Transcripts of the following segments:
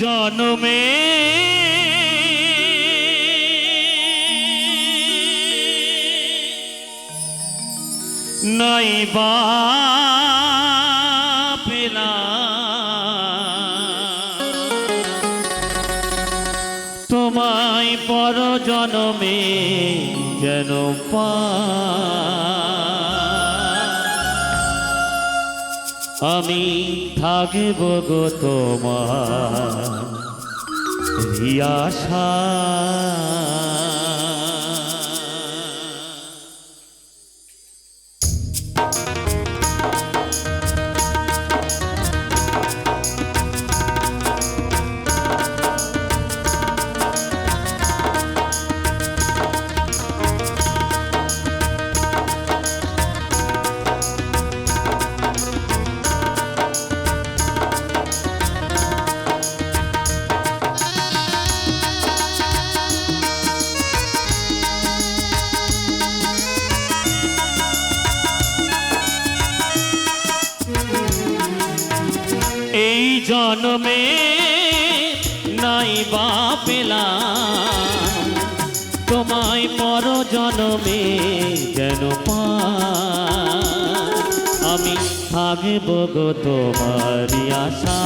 জনমে। নাই বা তোমায় পর জনমে যেন পা আমি থাকব গো তোমার রিয়াশা এই জন্মে নাই বা তোমায় পর জন্মে যেন। আমি থাকব গো তোমার আশা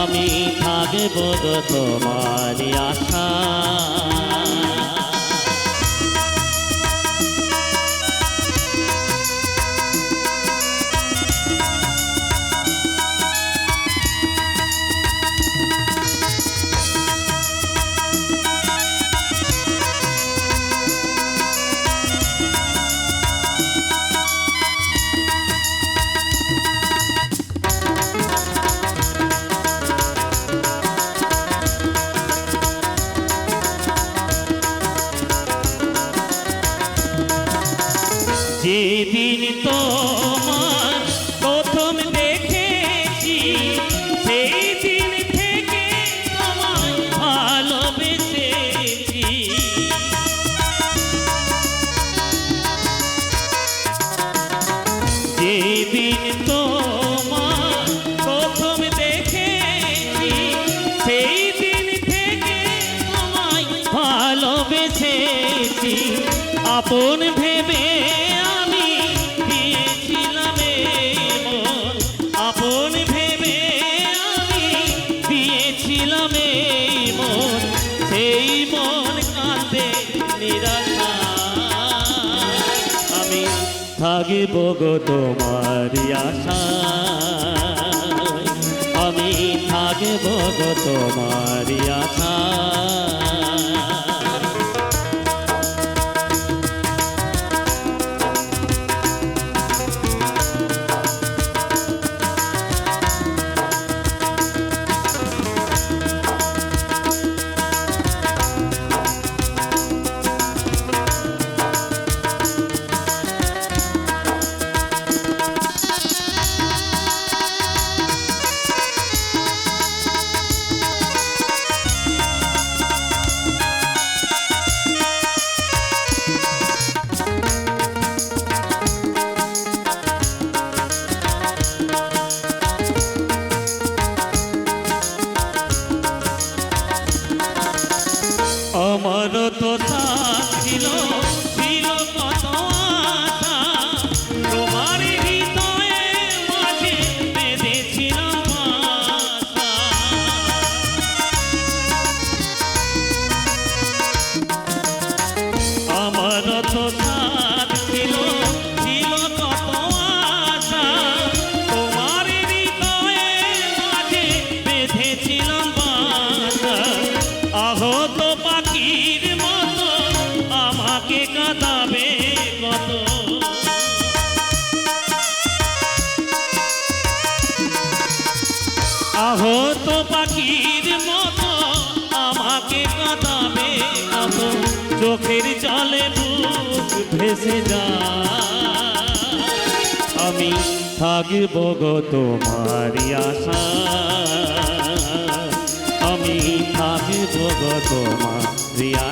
আমি থাকব গো তোমার ভালোবেসেছি আপন ভেবে আমি দিয়েছিলাম মন আপন ভেবে আমি দিয়েছিলাম মন সেই মন আমি থাকিব গো তোমার আশা। আমি থাকিব গো তোমার আশা। পাখির মতো আমাকে কাঁদাবে কত? চোখের জলে বুক ভেসে যা আমি থাকব গো তোমার আশা। আমি থাকিব গো তোমার আশা